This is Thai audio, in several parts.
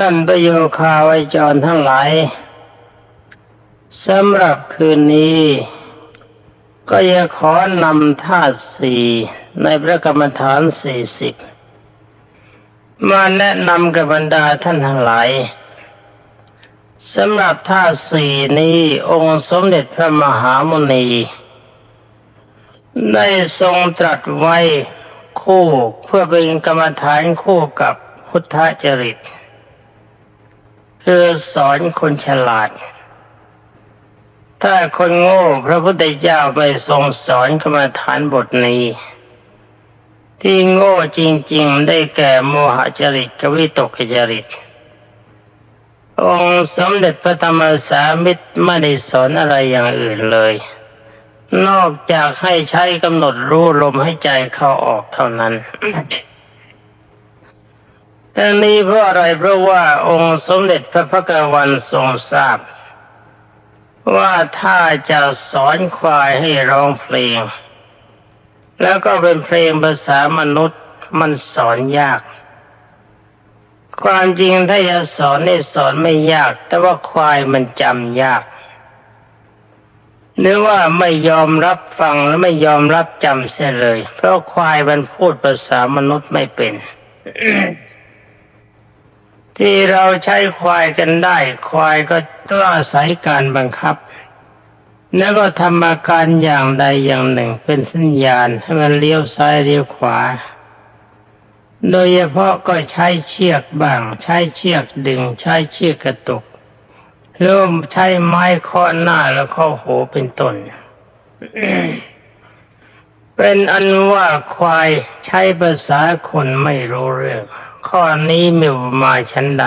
ท่านประโยคาไวจรทั้งหลายสำหรับคืนนี้ ก็จะขอนำธาตุสี่ในพระกรรมฐานสี่สิบมาแนะนำกับบรรดาท่านทั้งหลายสำหรับธาตุสี่นี้องค์สมเด็จพระมหามุนี ได้ทรงตรัสไว้คู่เพื่อเป็นกรรมฐานคู่กับพุทธจริต คือสอนคนฉลาด ถ้าคนโง่พระพุทธเจ้าไม่ทรงสอนกรรมฐานบทนี้ ที่โง่จริง ๆ ได้แก่โมหจริตกวิตกจริต องค์สมเด็จพระธรรมสามิตรไม่ได้สอนอะไรอย่างอื่นเลย นอกจากให้ใช้กำหนดรู้ลมให้ใจเข้าออกเท่านั้น แต่นี้เพราะอะไรเพราะว่าองค์สมเด็จพระพักรวันทรงทราบ ว่าถ้าจะสอนควายให้ร้องเพลง แล้วก็เป็นเพลงภาษามนุษย์มันสอนยาก ความจริงถ้าจะสอนนี่สอนไม่ยาก แต่ว่าควายมันจำยากหรือว่าไม่ยอมรับฟังและไม่ยอมรับจำเสียเลย เพราะควายมันพูดภาษามนุษย์ไม่เป็น ที่เราใช้ควายกันได้ ควายก็ต้องอาศัยการบังคับ แล้วก็ทำอาการอย่างใดอย่างหนึ่งเป็นสัญญาณให้มันเลี้ยวซ้ายเลี้ยวขวา โดยเฉพาะก็ใช้เชือกบ้าง ใช้เชือกดึง ใช้เชือกกระตุกเริ่มใช้ไม้เคาะหน้าแล้วเข้าโหเป็นต้นเป็นอันว่าควายใช้ภาษาคนไม่รู้เรื่อง ข้อนี้มีมาชั้นใด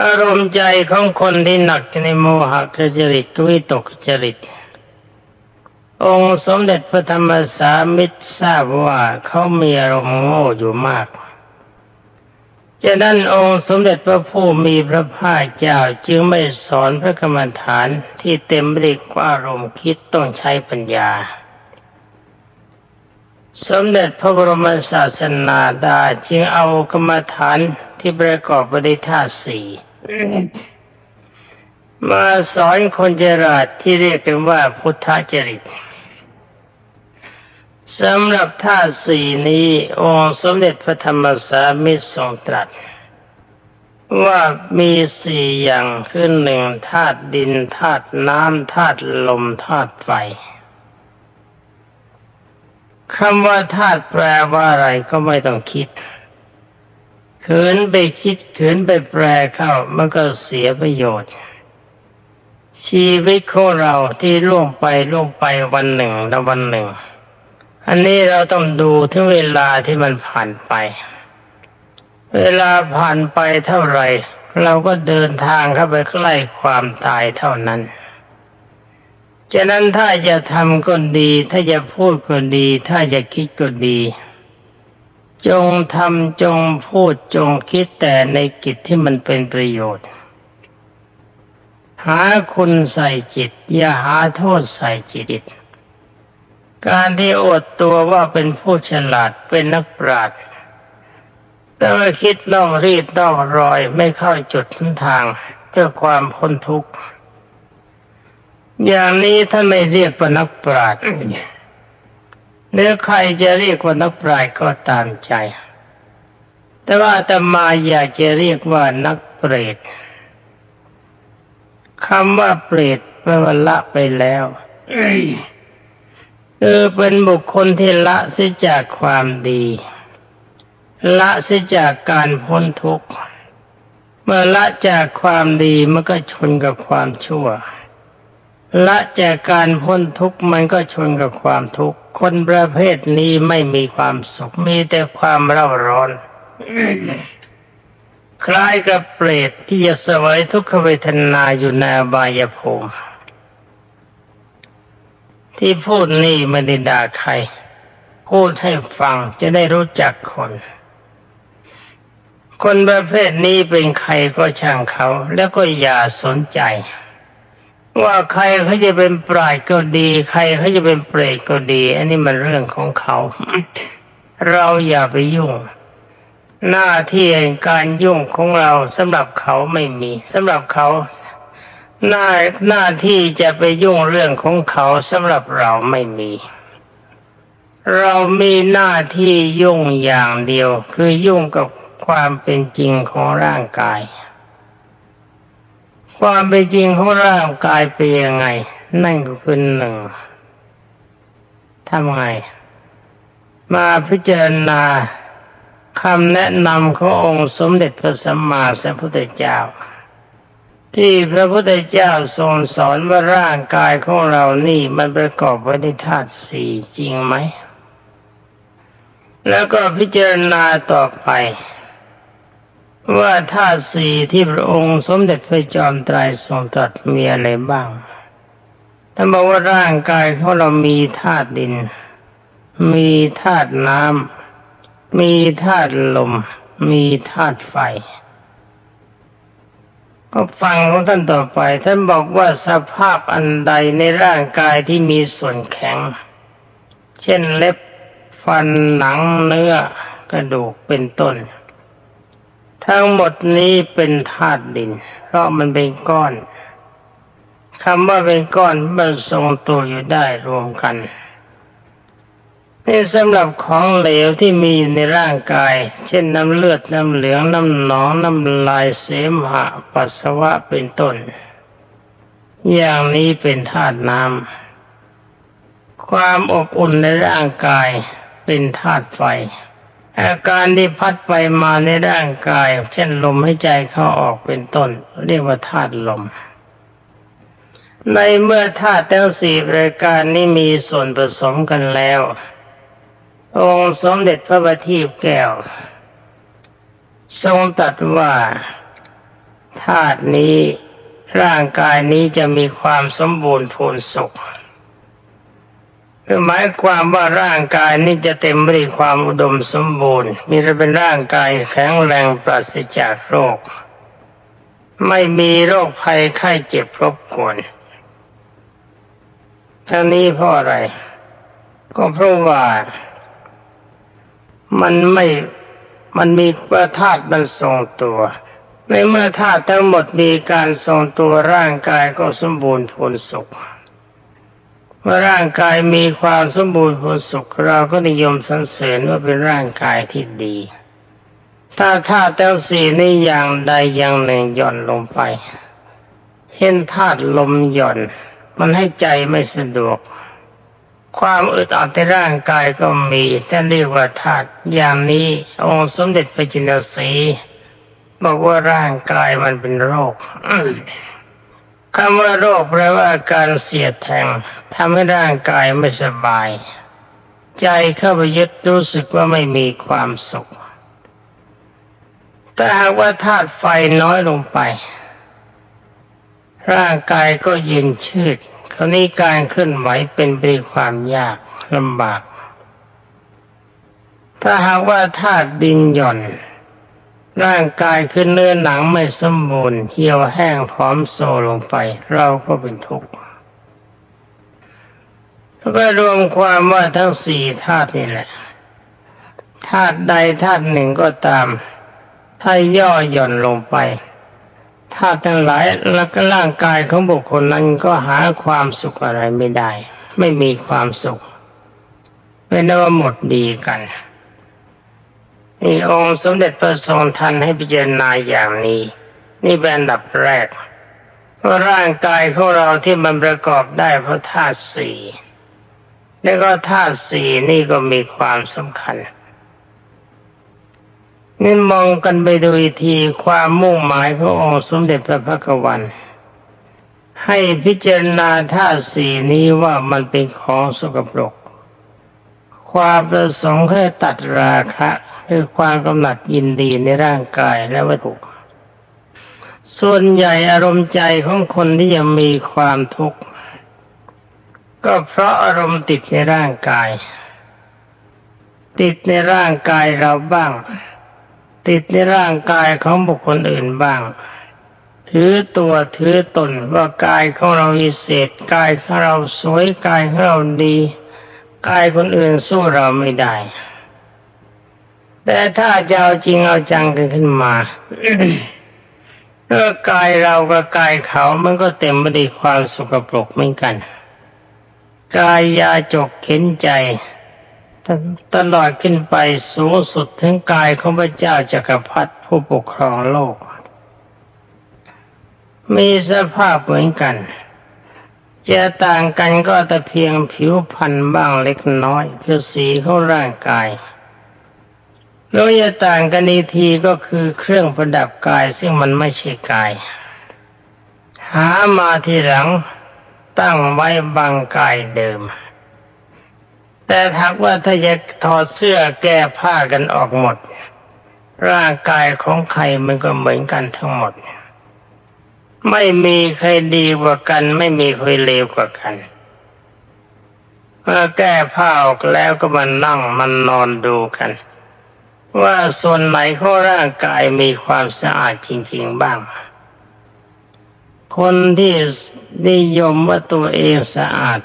อารมณ์ใจของคนที่หนักในโมหะจริตวิตกจริต องค์สมเด็จพระธรรมสามิตรทราบว่าเขามีอารมณ์โง่อยู่มากฉะนั้นองค์สมเด็จพระผู้มีพระภาคเจ้าจึงไม่สอนพระกรรมฐานที่เต็มไปด้วยอารมณ์คิดต้องใช้ปัญญา สมเด็จพระบรมศาสนาดาจึงเอากรรมฐานที่ประกอบไปด้วยธาตุสี่มาสอนคนเจราดที่เรียกกันว่าพุทธจริตสำหรับธาตุสี่นี้ องค์สมเด็จพระธรรมสามิตรทรงตรัส ว่ามีสี่อย่างคือหนึ่งธาตุดินธาตุน้ำธาตุลมธาตุไฟ คำว่าธาตุแปลว่าอะไรก็ไม่ต้องคิดเขินไปคิดเขินไปแปลเข้า มันก็เสียประโยชน์ ชีวิตของเราที่ล่วงไปล่วงไปวันหนึ่งแล้ววันหนึ่ง อันนี้เราต้องดูถึงเวลาที่มันผ่านไป เวลาผ่านไปเท่าไหร่ เราก็เดินทางเข้าไปใกล้ความตายเท่านั้น ฉะนั้นถ้าจะทำก็ดี ถ้าจะพูดก็ดี ถ้าจะคิดก็ดี จงทำจงพูดจงคิดแต่ในกิจที่มันเป็นประโยชน์ หาคุณใส่จิต อย่าหาโทษใส่จิต การที่อดตัวว่าเป็นผู้ฉลาดเป็นนักปราชญ์แต่ว่าคิดล่องรีดล่องรอยไม่เข้าจุดทางเพื่อความพ้นทุกข์ อย่างนี้ท่านไม่เรียกว่านักปราชญ์หรือใครจะเรียกว่านักปราชญ์ก็ตามใจ แต่ว่าแต่มาอยากจะเรียกว่านักเปรตคำว่าเปรตแปลว่าละไปแล้วเออเป็นบุคคลที่ละเสียจากความดี ละเสียจากการพ้นทุกข์เมื่อละจากความดีมันก็ชนกับความชั่ว ละจากการพ้นทุกข์มันก็ชนกับความทุกข์ คนประเภทนี้ไม่มีความสุข มีแต่ความเร่าร้อน คล้ายกับเปรตที่จะสวยทุกขเวทนาอยู่ในบายภูมิที่พูดนี่ไม่ได้ด่าใคร พูดให้ฟังจะได้รู้จักคน คนประเภทนี้เป็นใครก็ช่างเขา แล้วก็อย่าสนใจ ว่าใครเขาจะเป็นปลายก็ดี ใครเขาจะเป็นเปรตก็ดี อันนี้มันเรื่องของเขา เราอย่าไปยุ่ง หน้าที่การยุ่งของเราสำหรับเขาไม่มีสำหรับเขาหน้าหน้าที่จะไปยุ่งเรื่องของเขาสำหรับเราไม่มี เรามีหน้าที่ยุ่งอย่างเดียว คือยุ่งกับความเป็นจริงของร่างกาย ความเป็นจริงของร่างกายเป็นยังไง นั่นก็คือหนึ่งทำไง มาพิจารณาคำแนะนำขององค์สมเด็จพระสัมมาสัมพุทธเจ้า ที่พระพุทธเจ้าทรงสอนว่าร่างกายของเรานี่มันประกอบไว้ด้วยธาตุสี่จริงไหม แล้วก็พิจารณาต่อไป ว่าธาตุสี่ที่พระองค์สมเด็จพระจอมไตรทรงตรัสมีอะไรบ้าง ท่านบอกว่าร่างกายของเรามีธาตุดิน มีธาตุน้ำ มีธาตุลม มีธาตุไฟ ก็ฟังของท่านต่อไป ท่านบอกว่าสภาพอันใดในร่างกายที่มีส่วนแข็ง เช่นเล็บ ฟันหนังเนื้อกระดูกเป็นต้น ทั้งหมดนี้เป็นธาตุดิน เพราะมันเป็นก้อนคำว่าเป็นก้อนมันทรงตัวอยู่ได้รวมกันนี่สำหรับของเหลวที่มีอยู่ในร่างกาย เช่นน้ำเลือดน้ำเหลืองน้ำหนองน้ำลายเสมหะ ปัสสาวะเป็นต้น อย่างนี้เป็นธาตุน้ำความอบอุ่นในร่างกายเป็นธาตุไฟ อาการที่พัดไปมาในร่างกาย เช่นลมหายใจเข้าออกเป็นต้น เรียกว่าธาตุลม ในเมื่อธาตุทั้งสี่รายการนี้มีส่วนผสมกันแล้ว องค์สมเด็จพระบัณฑิตแก้ว ทรงตรัสว่าธาตุนี้ร่างกายนี้จะมีความสมบูรณ์พูนสุข หมายความว่าร่างกายนี้จะเต็มไปด้วยความอุดมสมบูรณ์ มีจะเป็นร่างกายแข็งแรงปราศจากโรค ไม่มีโรคภัยไข้เจ็บรบกวนทั้งนี้เพราะอะไร ก็เพราะว่า มันไม่มันมีว่าธาตุมันทรงตัว ในเมื่อธาตุทั้งหมดมีการทรงตัวร่างกายก็สมบูรณ์ผลสุข เมื่อร่างกายมีความสมบูรณ์ผลสุขเราก็นิยมสรรเสริญว่าเป็นร่างกายที่ดี ถ้าธาตุทั้งสี่นี้อย่างใดอย่างหนึ่งหย่อนลงไป เช่นธาตุลมหย่อน มันให้ใจไม่สะดวก ความอึดอัดในร่างกายก็มีท่านเรียกว่าธาตุอย่างนี้องค์สมเด็จพระจินสีบอกว่าร่างกายมันเป็นโรค คำว่าโรคแปลว่าอาการเสียดแทงทำให้ร่างกายไม่สบาย ใจเข้าไปยึดรู้สึกว่าไม่มีความสุขแต่หากว่าธาตุไฟน้อยลงไป ร่างกายก็เย็นชืดคราวนี้การเคลื่อนไหวเป็นไปด้วยความยากลำบาก ถ้าหากว่าธาตุดินหย่อน ร่างกายคือเนื้อหนังไม่สมบูรณ์เหี่ยวแห้งพร้อมโซลงไป เราก็เป็นทุกข์ก็รวมความว่าทั้งสี่ธาตุนี่แหละธาตุใดธาตุหนึ่งก็ตาม ถ้าย่อหย่อนลงไปธาตุทั้งหลายแล้วก็ร่างกายของบุคคลนั้นก็หาความสุขอะไรไม่ได้ ไม่มีความสุข ไม่ได้ว่าหมดดีกัน นี่องค์สมเด็จพระทรงทันให้พิจารณาอย่างนี้ นี่เป็นอันดับแรกเพราร่างกายของเราที่มันประกอบได้เพราะธาตุสี่แล้วก็ธาตุสี่นี่ก็มีความสำคัญนี่มองกันไปดูอีกทีความมุ่งหมายขององค์สมเด็จพระพักวัน ให้พิจารณาธาตุสี่นี้ว่ามันเป็นของสกปรก ความประสงค์แค่ตัดราคะคือความกำหนัดยินดีในร่างกายและวัตถุ ส่วนใหญ่อารมณ์ใจของคนที่ยังมีความทุกข์ ก็เพราะอารมณ์ติดในร่างกาย ติดในร่างกายเราบ้าง ติดในร่างกายของบุคคลอื่นบ้าง ถือตัวถือตนว่ากายของเราวิเศษกายของเราสวยกายของเราดี กายคนอื่นสู้เราไม่ได้ แต่ถ้าจะเอาจริงเอาจังกันขึ้นมาก็กายเรากับกายเขามันก็เต็มไปด้วยความสกปรกเหมือนกัน กายยาจกเข็นใจตลอดขึ้นไปสูงสุดถึงกายของพระเจ้าจักรพรรดิผู้ปกครองโลก มีสภาพเหมือนกัน จะต่างกันก็แต่เพียงผิวพรรณบ้างเล็กน้อยคือสีของร่างกายแล้วจะต่างกันอีกทีก็คือเครื่องประดับกายซึ่งมันไม่ใช่กาย หามาทีหลังตั้งไว้บังกายเดิม แต่ถ้าว่าถ้าจะถอดเสื้อแก้ผ้ากันออกหมด ร่างกายของใครมันก็เหมือนกันทั้งหมด ไม่มีใครดีกว่ากัน ไม่มีใครเลวกว่ากัน เมื่อแก้ผ้าออกแล้วก็มานั่งมันนอนดูกัน ว่าส่วนไหนของร่างกายมีความสะอาดจริง ๆบ้าง คนที่นิยมว่าตัวเองสะอาด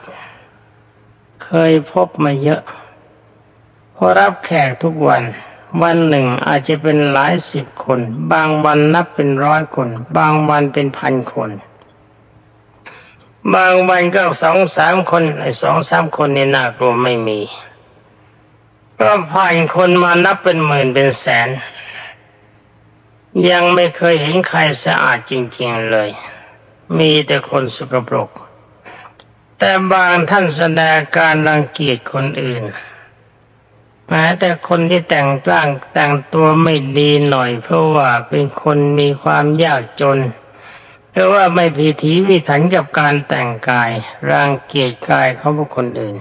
เคยพบมาเยอะเพราะรับแขกทุกวัน วันหนึ่งอาจจะเป็นหลายสิบคน บางวันนับเป็นร้อยคน บางวันเป็นพันคน บางวันก็สองสามคนไอ้สองสามคนนี่น่ากลัวไม่มี ก็ผ่านคนมานับเป็นหมื่นเป็นแสน ยังไม่เคยเห็นใครสะอาดจริง ๆเลย มีแต่คนสกปรก แต่บางท่านแสดงการรังเกียจคนอื่น แม้แต่คนที่แต่งร่างแต่งตัวไม่ดีหน่อย เพราะว่าเป็นคนมีความยากจน เพราะว่าไม่พิถีพิถันกับการแต่งกายรังเกียจกายของบุคคลอื่น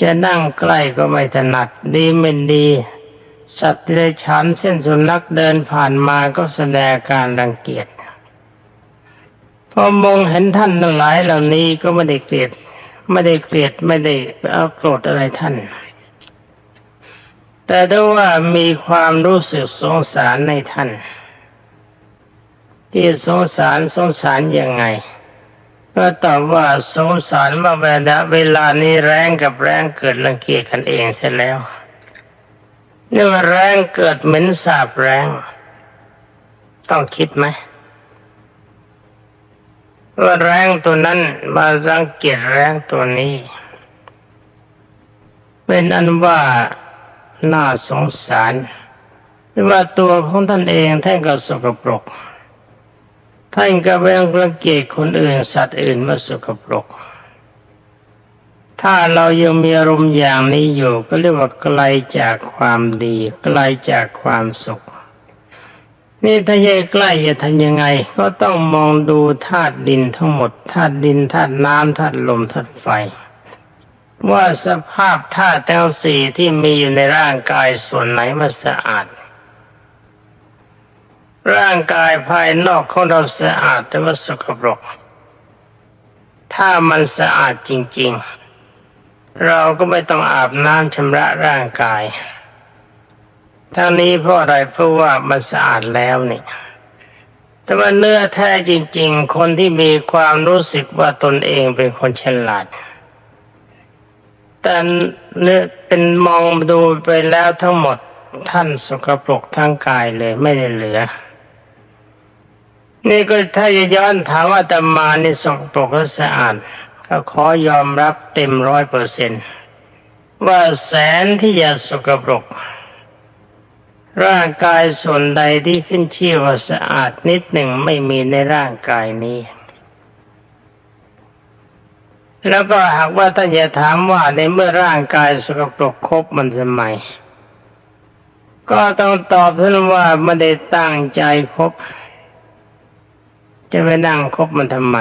จะนั่งใกล้ก็ไม่ถนัดดีไม่ดี สัตว์ที่ได้ฉันเส้นสุนัขเดินผ่านมาก็แสดงการรังเกียจพอมองเห็นท่านทั้งหลายเหล่านี้ก็ไม่ได้เกลียดไม่ได้เกลียดไม่ได้เอาโกรธอะไรท่าน แต่ถ้าว่ามีความรู้สึกสงสารในท่าน ที่สงสารสงสารยังไง ก็ตอบว่าสงสารว่าเวลาเวลานี้แรงกับแรงเกิดรังเกียจกันเองเสร็จแล้วนี่ว่าแรงเกิดเหม็นสาบแรง ต้องคิดไหมว่าแรงตัวนั้นมารังเกียจแรงตัวนี้ เป็นอันว่า น่าสงสารว่าตัวของท่านเองท่านก็สกปรก ท่านก็ไปรังเกียจคนอื่นสัตว์อื่นมาสกปรก ถ้าเรายังมีอารมณ์อย่างนี้อยู่ก็เรียกว่าไกลจากความดีไกลจากความสุข นี่ถ้าแยกใกล้จะทำยังไง ก็ต้องมองดูธาตุดินทั้งหมดธาตุดินธาตุน้ำธาตุลมธาตุไฟ ว่าสภาพธาตุทั้งสี่ที่มีอยู่ในร่างกายส่วนไหนมันสะอาด ร่างกายภายนอกของเราสะอาดแต่ว่าสกปรก ถ้ามันสะอาดจริง ๆ เราก็ไม่ต้องอาบน้ำชำระร่างกายทั้งนี้เพราะอะไรเพราะว่ามันสะอาดแล้วนี่แต่ว่าเนื้อแท้จริง ๆ คนที่มีความรู้สึกว่าตนเองเป็นคนฉลาด แต่เนื้อเป็นมองดูไปแล้วทั้งหมดท่านสกปรกทั้งกายเลยไม่ได้เหลือ นี่ก็ถ้าจะย้อนถามว่าตมานี่สกปรกและสะอาดก็ขอยอมรับเต็มร้อยเปอร์เซนว่าแสนที่จะสกปรก ร่างกายส่วนใดที่ขึ้นชื่อว่าสะอาดนิดหนึ่งไม่มีในร่างกายนี้ แล้วก็หากว่าท่านจะถามว่าในเมื่อร่างกายสกปรกครบมันสมัย ก็ต้องตอบท่านว่าไม่ได้ตั้งใจครบ จะไปนั่งคบมันทำไม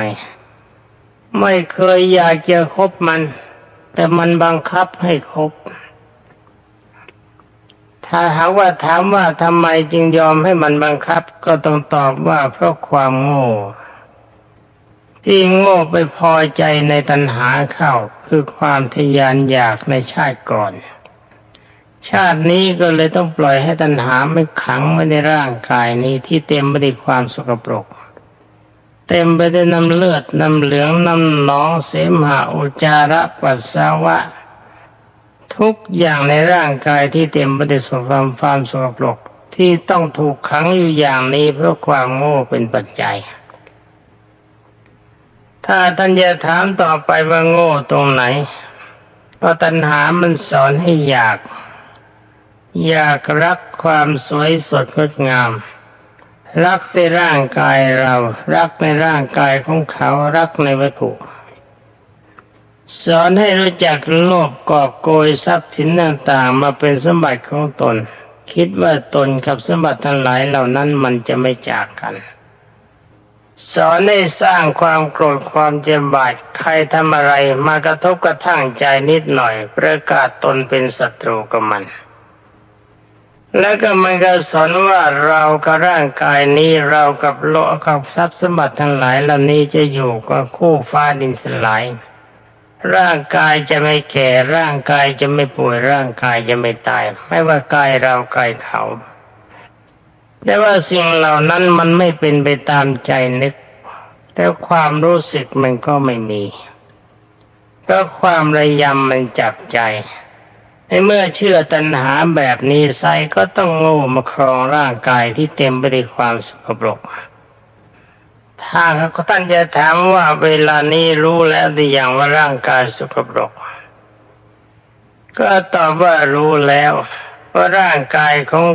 ไม่เคยอยากจะคบมัน แต่มันบังคับให้คบ ถ้าหากว่าถามว่าทำไมจึงยอมให้มันบังคับ ก็ต้องตอบว่าเพราะความโง่ ที่โง่ไปพอใจในตัณหาเข้าคือความทยานอยากในชาติก่อน ชาตินี้ก็เลยต้องปล่อยให้ตัณหาไม่ขังไว้ในร่างกายนี้ที่เต็มไปด้วยความสกปรก เต็มไปด้วยน้ำเลือดน้ำเหลืองน้ำหนองเสมหะอุจาระปัสสาวะ ทุกอย่างในร่างกายที่เต็มไปด้วยความความสกปรกที่ต้องถูกขังอยู่อย่างนี้เพราะความโง่เป็นปัจจัย ถ้าท่านจะถามต่อไปว่าโง่ตรงไหนเพราะตัณหามันสอนให้อยาก อยากรักความสวยสดงดงาม รักในร่างกายเรา รักในร่างกายของเขารักในวัตถุสอนให้รู้จักโลภกอบโกยทรัพย์สินต่างๆ มาเป็นสมบัติของตน คิดว่าตนกับสมบัติทั้งหลายเหล่านั้นมันจะไม่จากกัน สอนให้สร้างความโกรธความเจ็บบาดใครทำอะไรมากระทบกระทั่งใจนิดหน่อย ประกาศตนเป็นศัตรูกับมัน แล้วก็มันก็สอนว่าเรากับร่างกายนี้เรากับโลกกับทรัพย์สมบัติทั้งหลายเหล่านี้จะอยู่กับคู่ฟ้าดินสลาย ร่างกายจะไม่แก่ร่างกายจะไม่ป่วยร่างกายจะไม่ตาย ไม่ว่ากายเรากายเขา แต่ว่าสิ่งเหล่านั้นมันไม่เป็นไปตามใจนึก แต่ความรู้สึกมันก็ไม่มีเพราะความระยำมันจับใจในเมื่อเชื่อตัณหาแบบนี้ไซก็ต้องโง่มาครองร่างกายที่เต็มไปด้วยความสกปรกถ้าก็ท่านจะถามว่าเวลานี้รู้แล้วหรือยังว่าร่างกายสกปรก ก็ตอบว่ารู้แล้วว่าร่างกายของ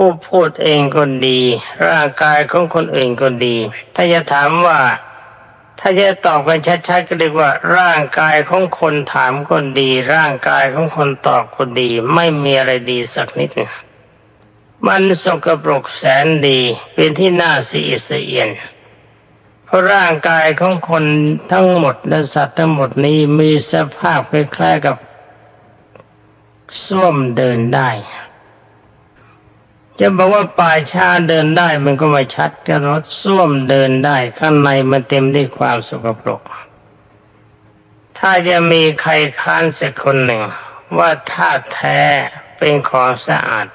ผู้พูดเองก็ดี ร่างกายของคนอื่นก็ดี ถ้าจะถามว่า ถ้าจะตอบกันชัดๆก็เรียกว่า ร่างกายของคนถามคนดี ร่างกายของคนตอบคนดี ไม่มีอะไรดีสักนิดมันสกปรกแสนดี เป็นที่น่าสีอิสเอียนเพราะร่างกายของคนทั้งหมดและสัตว์ทั้งหมดนี้มีสภาพคล้ายๆกับส้วมเดินได้ จะบอกว่าป่าชาเดินได้มันก็ไม่ชัดแต่รถส้วมเดินได้ ข้างในมันเต็มด้วยความสกปรก ถ้าจะมีใครค้านสักคนหนึ่ง ว่าธาตุแท้เป็นของสะอาด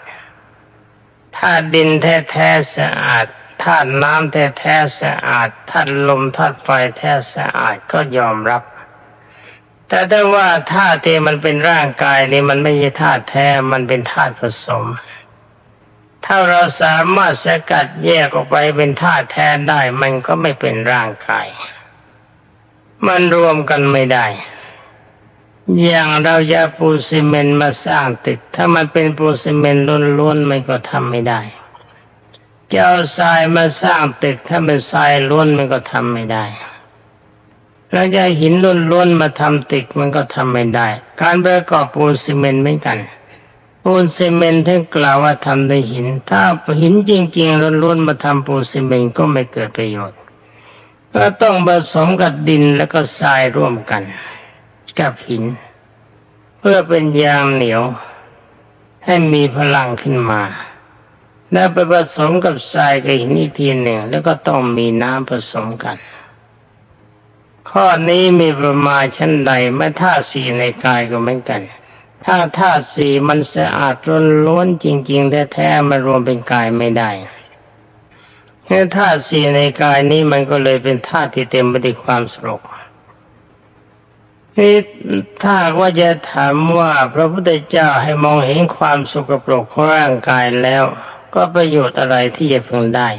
ธาตุดินแท้ๆสะอาดธาตุน้ำแท้ๆสะอาดธาตุลมธาตุไฟแท้สะอาดก็ยอมรับ แต่ถ้าว่าธาตุที่มันเป็นร่างกายนี่มันไม่ใช่ธาตุแท้มันเป็นธาตุผสม ถ้าเราสามารถสกัดแยกออกไปเป็นธาตุแท้ได้ มันก็ไม่เป็นร่างกาย มันรวมกันไม่ได้ อย่างเราจะปูซีเมนต์มาสร้างตึก ถ้ามันเป็นปูซีเมนต์ล้วนๆมันก็ทำไม่ได้จะเอาทรายมาสร้างตึก ถ้าเป็นทรายล้วนมันก็ทำไม่ได้เราจะหินล้วนๆมาทำตึกมันก็ทำไม่ได้ การประกอบปูนซีเมนต์เหมือนกัน ปูนซีเมนต์ท่านกล่าวว่าทำด้วยหิน ถ้าหินจริงๆล้วนๆมาทำปูนซีเมนต์ก็ไม่เกิดประโยชน์ ก็ต้องผสมกับดินแล้วก็ทรายร่วมกัน กับหิน เพื่อเป็นยางเหนียว ให้มีพลังขึ้นมา แล้วไปผสมกับทรายกับหินอีกทีหนึ่ง แล้วก็ต้องมีน้ำผสมกันข้อนี้มีประมาณชั้นใดไม่ท่าสีในกายก็เหมือนกัน ถ้าธาตุสี่มันสะอาดล้วนจริง ๆ แท้ๆมันรวมเป็นกายไม่ได้แค่ธาตุสี่ในกายนี้มันก็เลยเป็นธาตุที่เต็มไปด้วยความสกปรกนี่ถ้าว่าจะถามว่าพระพุทธเจ้าให้มองเห็นความสกปรกของร่างกายแล้ว ก็ประโยชน์อะไรที่จะพึงได้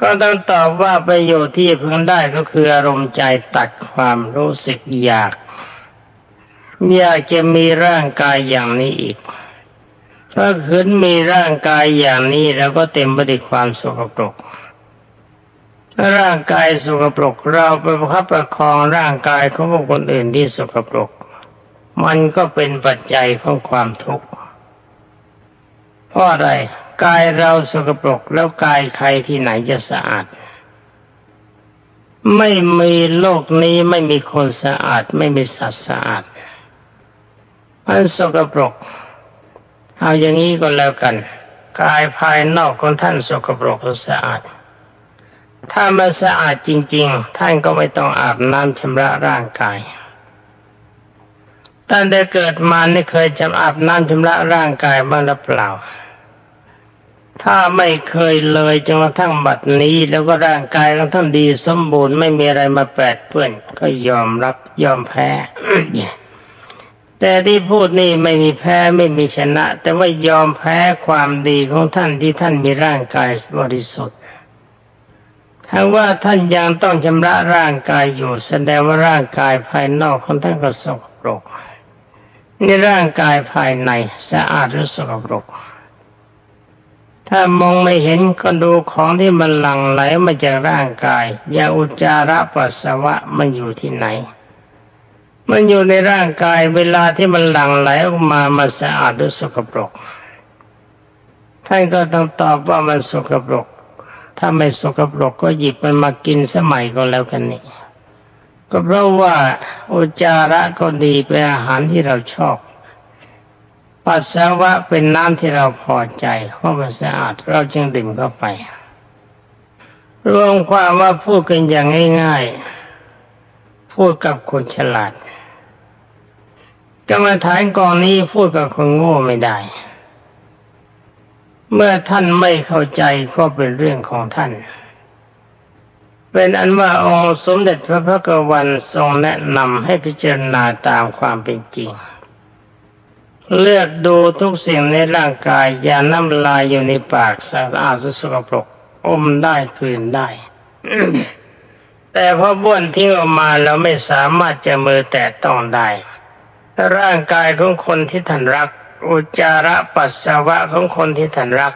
ก็ต้องตอบว่าประโยชน์ที่จะพึงได้ก็คืออารมณ์ใจตัดความรู้สึกอยาก อยากจะมีร่างกายอย่างนี้อีก ถ้าคืนมีร่างกายอย่างนี้แล้วก็เต็มไปด้วยความสกปรกร่างกายสกปรกเราไปประคับประคองร่างกายของบุคคลอื่นที่สกปรก มันก็เป็นปัจจัยของความทุกข์เพราะอะไรกายเราสกปรกแล้วกายใครที่ไหนจะสะอาด ไม่มีโลกนี้ไม่มีคนสะอาด ไม่มีสัตว์สะอาด มันสกปรก เอาอย่างนี้ก็แล้วกัน กายภายนอกของท่านสกปรกสะอาด ถ้ามันสะอาดจริง ๆ ท่านก็ไม่ต้องอาบน้ำชำระร่างกายตั้งแต่เกิดมาไม่เคยจะอาบน้ำชำระร่างกายบ้างหรือเปล่า ถ้าไม่เคยเลยจนกระทั่งบัดนี้แล้วก็ร่างกายของท่านดีสมบูรณ์ไม่มีอะไรมาแปดเปื้อนก็ยอมรับยอมแพ้ แต่ที่พูดนี่ไม่มีแพ้ไม่มีชนะ แต่ว่ายอมแพ้ความดีของท่านที่ท่านมีร่างกายบริสุทธิ์ถ้าว่าท่านยังต้องชำระร่างกายอยู่ แสดงว่าร่างกายภายนอกของท่านก็สกปรกนี่ร่างกายภายในสะอาดหรือสกปรก ถ้ามองไม่เห็นก็ดูของที่มันหลั่งไหลมาจากร่างกาย ยาอุจจาระปัสสาวะมันอยู่ที่ไหน มันอยู่ในร่างกายเวลาที่มันหลั่งไหลออกมามันสะอาดหรือสกปรก ท่านก็ต้องตอบว่ามันสกปรก ถ้าไม่สกปรกก็หยิบมันมากินสมัยก็แล้วกันนี่ก็เพราะว่าอุจจาระก็ดีเป็นอาหารที่เราชอบ ปัสสาวะเป็นน้ำที่เราพอใจเพราะมันสะอาดเราจึงดื่มเข้าไป รวมความว่าพูดกันอย่างง่าย ๆ พูดกับคนฉลาด กรรมฐานกองนี้พูดกับคนโง่ไม่ได้ เมื่อท่านไม่เข้าใจก็เป็นเรื่องของท่าน เป็นอันว่าองค์สมเด็จพระพักวันทรงแนะนำให้พิจารณาตามความเป็นจริง เลือกดูทุกสิ่งในร่างกายอย่าน้ำลายอยู่ในปากสะอาดสกปรกอมได้กลืนได้ แต่พอบ้วนทิ้งออกมาแล้วไม่สามารถจะมือแตะต้องได้ ร่างกายของคนที่ท่านรัก อุจจาระปัสสาวะของคนที่ท่านรัก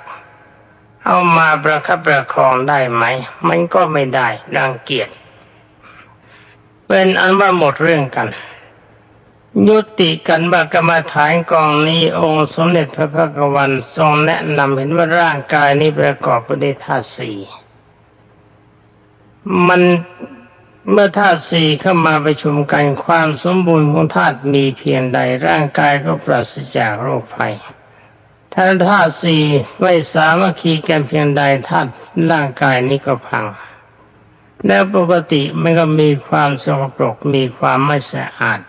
เอามาประคับประคองได้ไหม มันก็ไม่ได้รังเกียจเป็นอันว่าหมดเรื่องกัน ยุติกันว่ากรรมฐานกองนี้องค์สมเด็จพระพักวันทรงแนะนำเห็นว่าร่างกายนี้ประกอบไปด้วยธาตุสี่ มันเมื่อธาตุสี่เข้ามาประชุมกันความสมบูรณ์ของธาตุมีเพียงใดร่างกายก็ปราศจากโรคภัยถ้าธาตุสี่ไม่สามัคคีกันเพียงใดธาตุร่างกายนี้ก็พัง แล้วปกติมันก็มีความสกปรกมีความไม่สะอาด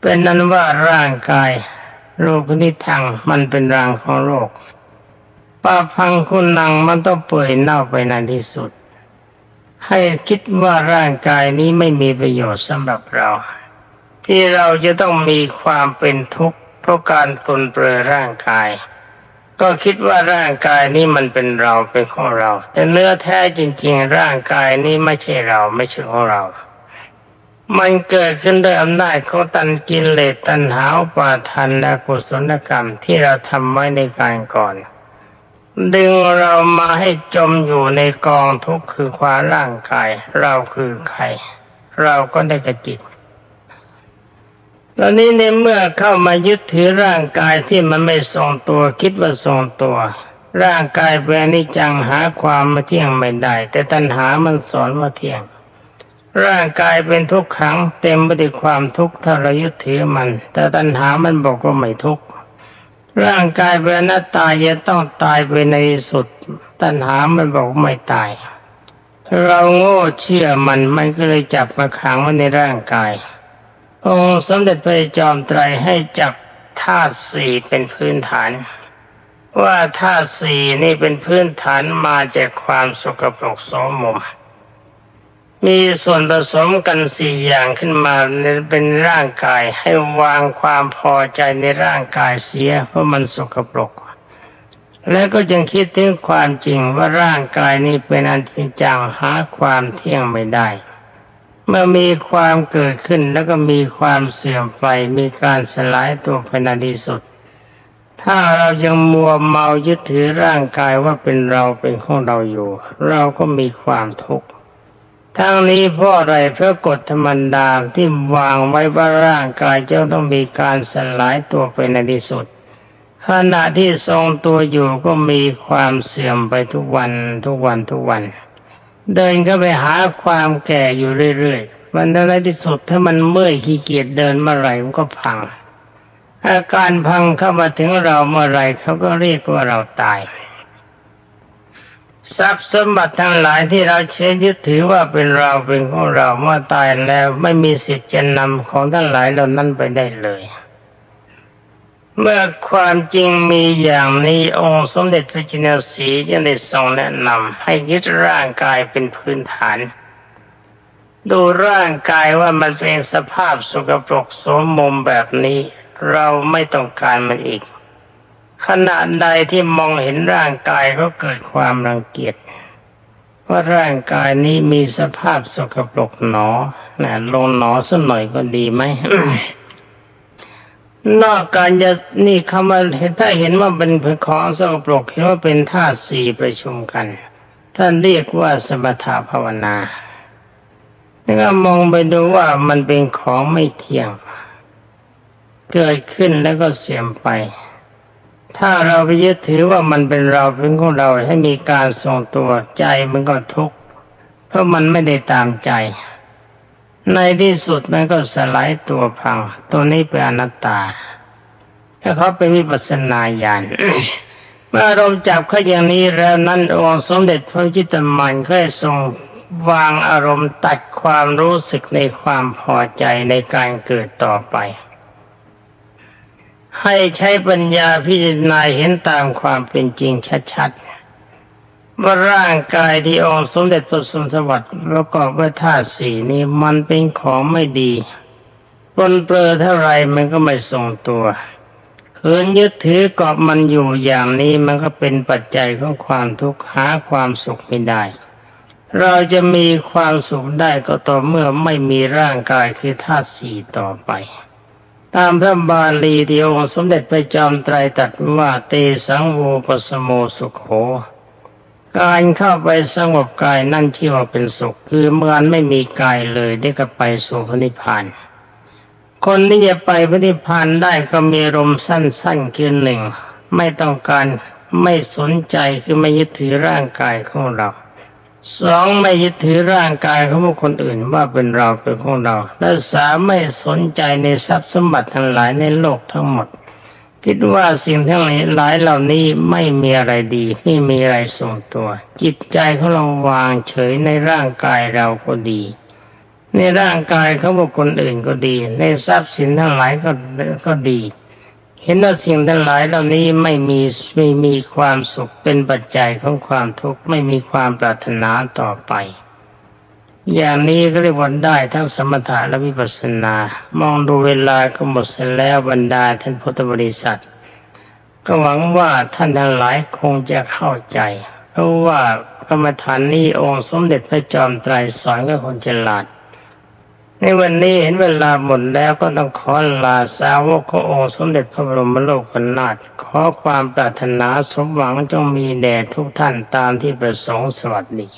เป็นนั้นว่าร่างกายโรคนิทังมันเป็นรางของโรคปาพังคุณนังมันต้องเปื่อยเน่าไปในที่สุด ให้คิดว่าร่างกายนี้ไม่มีประโยชน์สำหรับเรา ที่เราจะต้องมีความเป็นทุกข์เพราะการตนเปลือร่างกาย ก็คิดว่าร่างกายนี้มันเป็นเราเป็นของเรา แต่เนื้อแท้จริง ๆ ร่างกายนี้ไม่ใช่เราไม่ใช่ของเรา มันเกิดขึ้นด้วยอำนาจของตันกินเลสตันหาอุปาทันและกุศลกรรมที่เราทำไว้ในการก่อน ดึงเรามาให้จมอยู่ในกองทุกข์คือความร่างกาย เราคือใคร เราก็ได้กระจิตตอนนี้ในเมื่อเข้ามายึดถือร่างกายที่มันไม่ทรงตัว คิดว่าทรงตัว ร่างกายเป็นอนิจจังหาความมาเที่ยงไม่ได้ แต่ตัณหามันสอนว่าเที่ยง ร่างกายเป็นทุกขังเต็มไปด้วยความทุกข์ถ้าเรายึดถือมัน แต่ตัณหามันบอกว่าไม่ทุกข์ ร่างกายเป็นอนัตตาจะต้องตายไปในสุด ตัณหามันบอกไม่ตาย เราโง่เชื่อมันมันก็เลยจับมาขังไว้ในร่างกายองค์สมเด็จพระจอมไตรให้จับธาตุสี่เป็นพื้นฐาน ว่าธาตุสี่นี่เป็นพื้นฐานมาจากความสกปรกโสมม มีส่วนผสมกันสี่อย่างขึ้นมาเป็นร่างกายให้วางความพอใจในร่างกายเสียเพราะมันสกปรก และก็ยังคิดถึงความจริงว่าร่างกายนี้เป็นอันจริงจังหาความเที่ยงไม่ได้ เมื่อมีความเกิดขึ้นแล้วก็มีความเสื่อมไปมีการสลายตัวภายในที่สุด ถ้าเรายังมัวเมายึดถือร่างกายว่าเป็นเราเป็นของเราอยู่ เราก็มีความทุกข์ ทั้งนี้เพราะอะไรเพราะกฎธรรมดาที่วางไว้ว่าร่างกายจะต้องมีการสลายตัวไปในที่สุด ขณะที่ทรงตัวอยู่ก็มีความเสื่อมไปทุกวันทุกวันทุกวัน เดินก็ไปหาความแก่อยู่เรื่อยๆมันในที่สุดถ้ามันเมื่อยขี้เกียจเดินเมื่อไหร่มันก็พังอาการพังเข้ามาถึงเราเมื่อไหร่เขาก็เรียกว่าเราตาย ทรัพย์สมบัติทั้งหลายที่เราเชื่อยึดถือว่าเป็นเราเป็นของเราเมื่อตายแล้วไม่มีสิทธิ์จะนำของทั้งหลายเหล่านั้นไปได้เลย เมื่อความจริงมีอย่างนี้องค์สมเด็จพระจินสีจึงได้ทรงแนะนำให้ยึดร่างกายเป็นพื้นฐานดูร่างกายว่ามันเป็นสภาพสกปรกสมมุมแบบนี้ เราไม่ต้องการมันอีก ขณะใดที่มองเห็นร่างกายก็เกิดความรังเกียจว่าร่างกายนี้มีสภาพสกปรกหนอนะลงหนอสักหน่อยก็ดีไหมนอกการจะนี่คำว่าเห็นถ้าเห็นว่าเป็นของสกปรกเห็นว่าเป็นธาตุสี่ประชุมกัน ท่านเรียกว่าสมถะภาวนาแล้วก็มองไปดูว่ามันเป็นของไม่เที่ยง เกิดขึ้นแล้วก็เสื่อมไป ถ้าเราไปยึดถือว่ามันเป็นเราเป็นของเราให้มีการทรงตัวใจมันก็ทุกข์เพราะมันไม่ได้ตามใจ ในที่สุดมันก็สลายตัวพัง ตัวนี้เป็นอนัตตา ถ้าเขาเป็นวิปัสสนาญาณเมื่อเราจับเขาอย่างนี้แล้วนั้นองค์สมเด็จพระจิตตมันก็ทรงวางอารมณ์ตัดความรู้สึกในความพอใจในการเกิดต่อไป ให้ใช้ปัญญาพิจารณาเห็นตามความเป็นจริงชัดๆว่าร่างกายที่องค์สมเด็จพระสุนสวัสดิ์ประกอบด้วยธาตุสี่นี้มันเป็นของไม่ดีปนเปื้อเท่าไรมันก็ไม่ทรงตัวคืนยึดถือเกาะมันอยู่อย่างนี้มันก็เป็นปัจจัยของความทุกข์หาความสุขไม่ได้ เราจะมีความสุขได้ก็ต่อเมื่อไม่มีร่างกายคือธาตุสี่ต่อไป ตามพระบาลีที่องค์สมเด็จพระจอมไตรตรัสว่าเตสังโวปสโมสุขโข การเข้าไปสงบกายนั่นที่ว่าเป็นสุข คือเมื่อไม่มีกายเลยได้ก็ไปสู่พระนิพพาน คนที่จะไปพระนิพพานได้ก็มีลมสั้นๆคือหนึ่ง ไม่ต้องการไม่สนใจคือไม่ยึดถือร่างกายของเรา สองไม่ยึดถือร่างกายของบุคคลอื่นว่าเป็นเราเป็นของเรา และสามไม่สนใจในทรัพย์สมบัติทั้งหลายในโลกทั้งหมด คิดว่าสิ่งทั้งหลายเหล่านี้ไม่มีอะไรดีไม่มีอะไรทรงตัว จิตใจของเราวางเฉยในร่างกายเราก็ดี ในร่างกายของบุคคลอื่นก็ดี ในทรัพย์สินทั้งหลายก็ก็ดี เห็นว่าสิ่งทั้งหลายเหล่านี้ไม่มีไม่มีความสุขเป็นปัจจัยของความทุกข์ไม่มีความปรารถนาต่อไป อย่างนี้ก็เรียกว่าได้ทั้งสมถะและวิปัสสนา มองดูเวลาก็หมดเสร็จแล้วบรรดาท่านพุทธบริษัท ก็หวังว่าท่านทั้งหลายคงจะเข้าใจ เพราะว่ากรรมฐานนี้องค์สมเด็จพระจอมไตรสอนก็คนฉลาด ในวันนี้เห็นเวลาหมดแล้วก็ต้องขอลาสาวกขององค์สมเด็จพระบรมโลกนาถขอความปรารถนาสมหวังจงมีแด่ทุกท่านตามที่ประสงค์สวัสดี